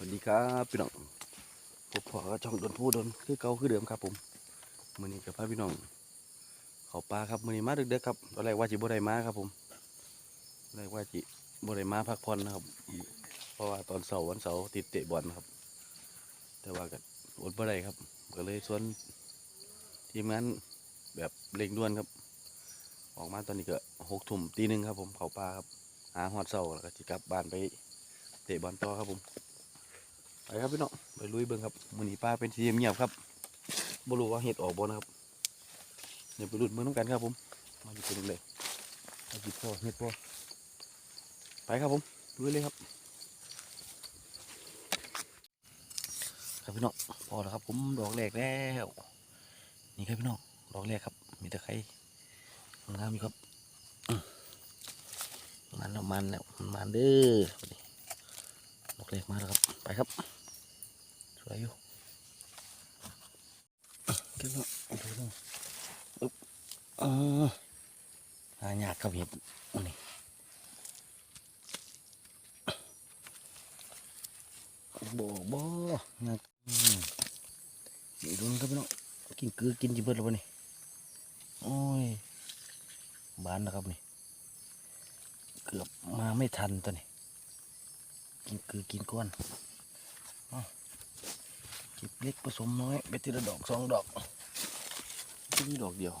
สวัสดีครับพี่น้องพบพอกับช่องโดนพูดโดนคือเก่าคือเดิมครับผมมือนี้กับพาพี่น้องเขาปลาครับมือนี้มาดึกๆครับตอนแรกว่าจิบได้มาครับผมอนแรกว่าจิบได้มาพักผ่อนนะครับ เพราะว่าตอนเสาร์วันเสาร์ติดเตะบอลครับ แต่ว่าก็อดบ่ได้ครับ ก็เลยชวนทีมงานแบบเร่งด่วนครับ ออกมาตอนนี้ก็หกทุ่มตีหนึ่งครับผมเขาปลาครับหาหอดเสาร์แล้วก็จะกลับบ้านไปเตะบอลต่อครับผม ไปครับพี่น้องไปลุยเบิ้งครับมือนีป้าเป็นสีเงียบครับบรูว่าเห็ดออกบ่นะครับเดี๋ยวไปลุดเบิ้งน้ำกันครับผมมาอยู่เป็นเลยเอาจิพ่อเห็ดพ่อไปครับผมลุยเลยครับครับพี่น้องพอแล้วครับ ผมดอกแรกแล้วนี่ครับพี่น้องดอกแรกครับ มีตะไคร้งามอยู่ครับมันแล้วมันแล้วมันมันเด้อดอกแรกมาแล้วครับไปครับ สวยอยู่เก็บเนาะเอาดูเนาะอึ๊บ เออหายากครับเห็ดอันนี้บ่บ่ยากนี่ดูนะครับพี่น้องกินเกลือกินจิเบิดแล้วะนี่โอ้ยบานนะครับนี่เกือบมาไม่ทันตัวนี้กินเกลือกินก้อนเก็บเล็กผสมน้อยไปทีละดอกสองดอกที่นี่ดอกเดียว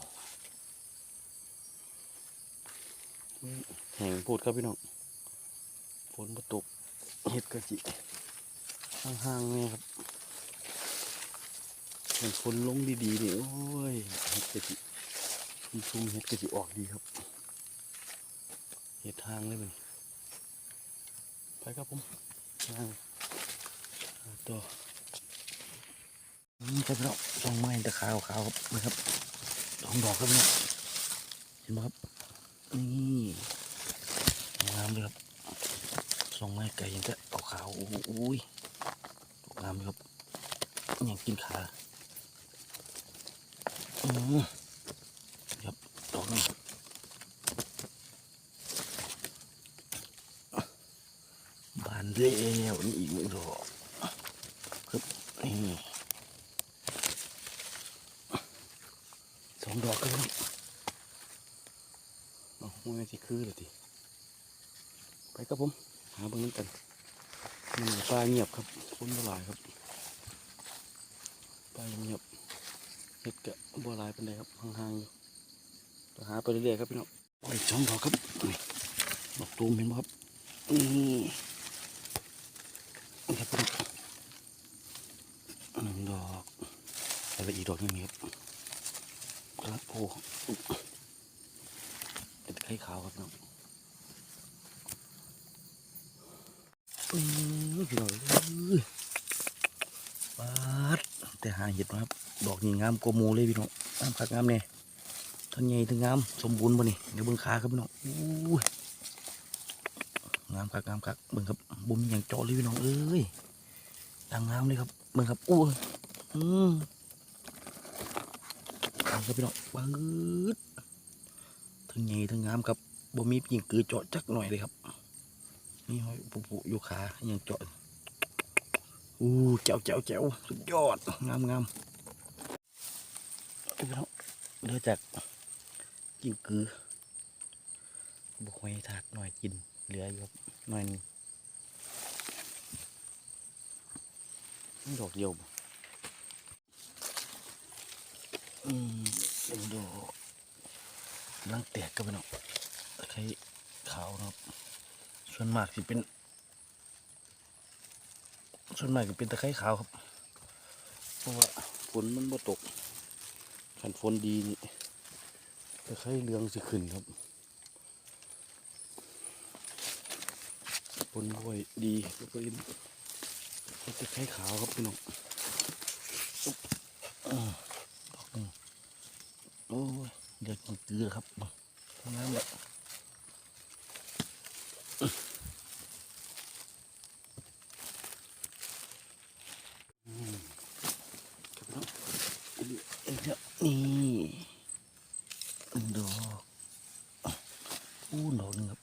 แห่งพูดครับพี่น้องฝนมาตกเห็ดกระจิห่างๆเนี่ยครับเห็นฝนลงดีๆนี่โอ้ยเห็ดกระจิชุ่มๆเห็ดกระจิออกดีครับเห็ดทางเลยมันไปครับผมทางต่อนี่ครับพี่น้องช่องไม้ตะขาวขาวครับนะครับสองดอกครับพี่น้องเห็นไหมครับ นี่งามเลยครับช่งไม้ไก่ยังจะขาวขาวโอ้โหอุ้ยงามเลยครับยังกินขาอืมครับดอกนี้บานแล้วนี่อีกหนึ่งดอกครับนี่ สองดอกกันครับโอ้โหไม่สิ คือเลยทีไปครับผม หาเบิ่งนั้นกันมันปลาเงียบครับคนบ่หลายครับปลาเงียบเห็ดกะบ่หลายเป็นไรครับห่างๆอยู่จะหาไปเรื่อยๆครับพี่น้องโอ้ยสองดอกครับดอกตูมเห็นไหมครับนี่ครับพี่น้องหนึ่งดอกแล้วอีกดอกนึงครับครับโอ้เป็น ไข่ขาวครับน้องอือพี่น้องเอ้ยปาดแต่หาเห็ดมาครับ ดอกนี่งามกว่าหมูเลยพี่น้องงามคักงามเนี่ยทั้งใหญ่ทั้งงามสมบูรณ์บ่นี่เดี๋ยวเบิ่งขาครับพี่น้องอู้ยงามคักงามคักเบิ่งครับบุ้มอย่างจอเลยพี่น้องเอ้ยดังงามเลยครับเบิ่งครับอู้อืมเอาครับพี่น้องปื๊ด ทั้งใหญ่ทั้งงามครับบ่มียิงกือเจาะจักหน่อยเลยครับนี่หอยปุปุอยู่ขายังเจาะอู้เจ้าเจ้าเจ้าสุดยอดงามงามพี่น้องเลือจากยิงกือบุกหอยถากหน่อยกินเหลืออยู่ครับหน่อยนึงนี่ดอกเดียวบ่อืมเป็นดอก ลังแตกกันไปเนาะตะไคร้ขาวนะครับส่วนมากที่เป็น ส่วนมากก็เป็นตะไคร้ขาวครับเพราะว่าฝนมันบ่ตกขันฝนดีนี่ตะไคร้เหลืองสิขึ้นครับฝนบ่อยดีก็เป็นตะไคร้ขาวครับพี่น้องอุ๊บอ่า ดอกหนึ่งโอ้ย เดี๋ยวกินเกลือครับทำน้ำแบบอืมครับเนาะอันนี้เอ็งเนี่ยนี่หนึ่งดอกอู้ดอกหนึ่งครับ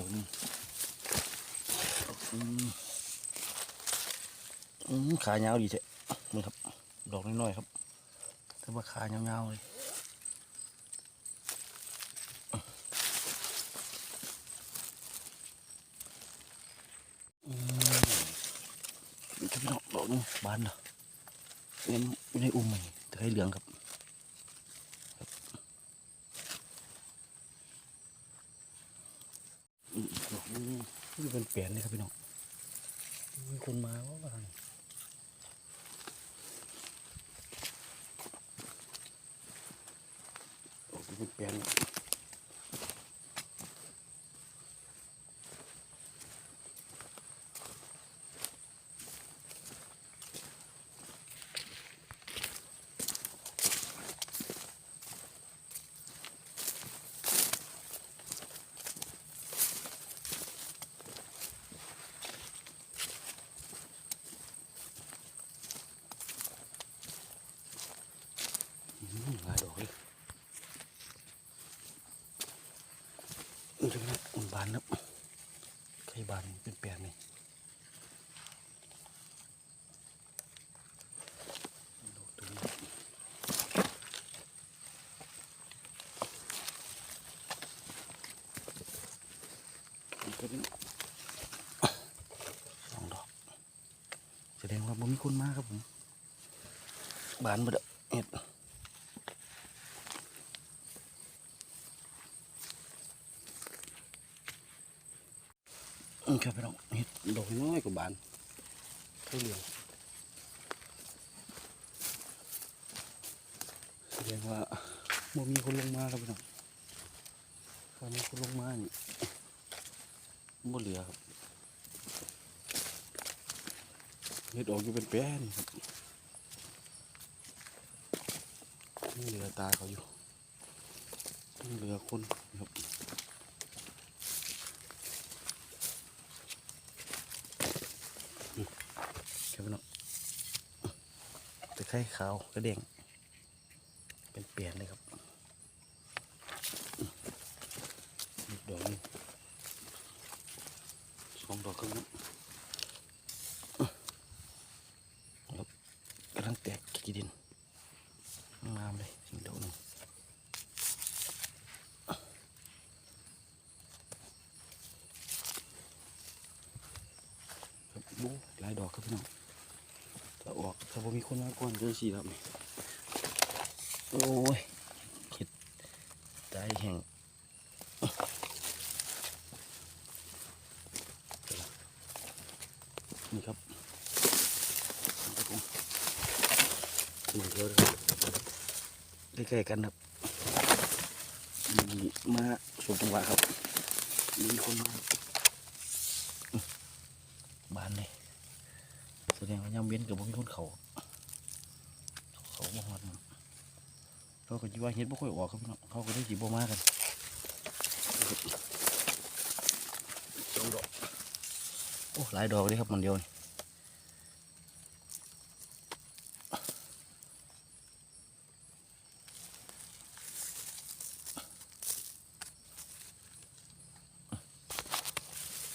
อกหนึงอืมอืม ขายาวดีเจ๊นี่ครับ ดอกน้อยๆครับแต่ว่าขายาวๆเลยอืมนี่ครับพี่น้องดอกนึงบานเนาะเงินอยู่ในอุ้มมันตะไคร้เหลืองครับอืมดอกนี้เป็นเปลี่ยนเลยครับพี่น้องมีคนมาว่าอกนี้เป็น เปลี่ยนอืมหลายดอกเลยนี่ จะเป็นอุ่นบานนะไข่บานเป็นเปลี่ยนนี่ดอกตัวนี้นี่ก็เป็นสองดอกแสดงว่าบ่มีคนมาครับผมบานบ่ดอกเห็ด ครับพี่น้องเห็ดดอกน้อยกว่าบานเท่าเหลียวแสดงว่าบ่มีคนลงมาครับพี่น้องถ้ามีคนลงมานี่บ่เหลือครับเห็ดออกอยู่เป็นแป้นครับนี่เหลือตาเขาอยู่นี่เหลือคนครับพี่น้องตะ ไคร้ขาวกระเด้งเป็นเปลี่ยนเลยครับดอกนี้สองดอกครึ่งครับกำลังแตกกี่ดินงามเลยสิ่งดอกหนึงครับบูหลายดอกครับพี่น้อง ถ้าออกถ้า ผมมีคนมากวนก็สีครับนี่โอ้ยเข็ดตายแห้งนี่ครับเหมือนเดิมครับใกล้ๆกันครับนี่มาสวมจังหวะครับ มีคนมาบานเลยแสดงว่ายามเว้นกับบ่มีคนเขาเขา บ่ฮอดมันเขาก็สิว่าเฮ็ดบ่ค่อยออกครับเน้องเขาก็ได้สิบ่มากันสองดอกโอ้หลายดอกเลยครับมันเดียวนี่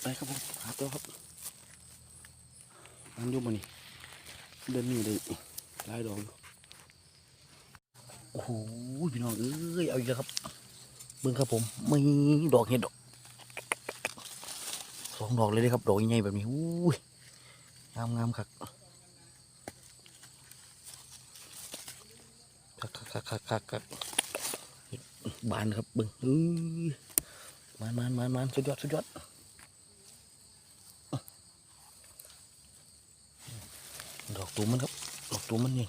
ไปครับผมหาตัวครับมันอยู่บ่นี่เดินนี่เลยหลายดอกอยู่ โอ้โหพี่น้องเอ้ยเอาอีกแล้วครับ เบิ่งครับผมไม่ดอกเห็ดดอกสองดอกเลยเด้ครับดอกใหญ่ๆแบบนี้อุ้ยงามงามครับคักคักคักคักคักเฮ็ดบานครับเบิ่งเอ้ยมานมานมานมานสุดยอดสุดยอดดอกตูมันครับดอกตูมมันนี่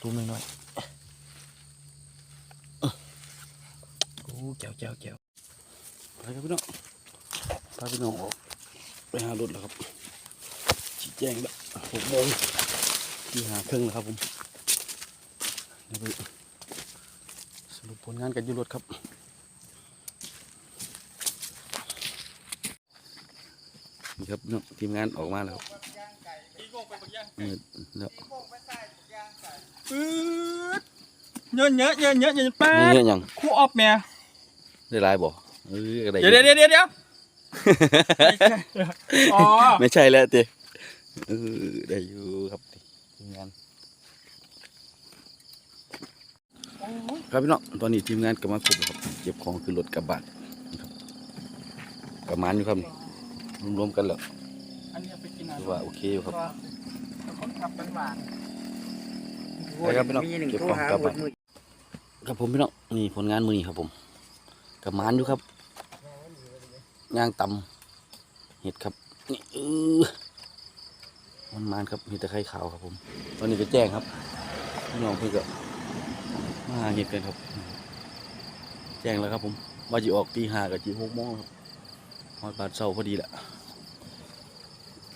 ตูมน้อยๆอื้อโอ้ แก้วแก้วแก้วไปครับพี่น้องพาพี่น้องออกไปหารถแล้วครับชี้แจงแบบหกโมงที่หาเครื่องแล้วครับผมเดี๋ยวไปสรุปผลงานกันอยู่รถครับนี่ครับพี่น้องทีมงานออกมาแล้วครับนี่แล้วปื๊ดเยอะเยอะเยอะเยอะเยอะแป๊นี่ดเฮ็ดหยังคู่ออฟแม่ ได้หลายบ่เอออะไรเดี๋ยวเดี๋ยวเดี๋ยวเดี๋ยวไม่ใช่อ๋อไม่ใช่แล้วเต้เออได้อยู่ครับทีมงานโอ้ยครับพี่น้องตอนนี้ทีมงานก็มาครบแล้วครับเก็บของขึ้นรถกลับบ้านนะครับประมาณอยู่ครับนี่รวมๆกันแล้วอันนี้เอาไปกินอะถือว่าโอเคอยู่ครับว่าคนขับเป็นหวานไปครับพี่น้องมีหนึ่งเก็บโทรของหากลับหมบ้าดนมือครับผมพี่น้องนี่ผลงานมือนี้ครับผม กับมานอยู่ครับย่างตำเห็ดครับนี่เออมันมานครับเห็ดตะไคร้ขาวครับผม ตอนนี้ก็แจ้งครับพี่น้องเพื่อนก็มาเห็ดกันครับ แจ้งแล้วครับผมว่าจะออกตีห้ากับจีหกโมงครับฮอดบาทเช้าพอดีแหละ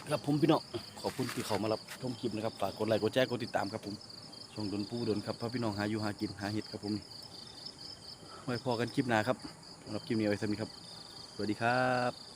ครับผมพี่น้องขอบคุณที่เขามารับชมคลิปนะครับฝากกดไลค์กดแชร์กดติดตามครับผมช่องดนผู้ดนครับพาพี่น้องหาอยู่หากินหาเห็ดครับผม ไว้พอกันคลิปหน้าครับสำหรับคลิปนี้เอไว้สำหรับนี้ครับ สวัสดีครับ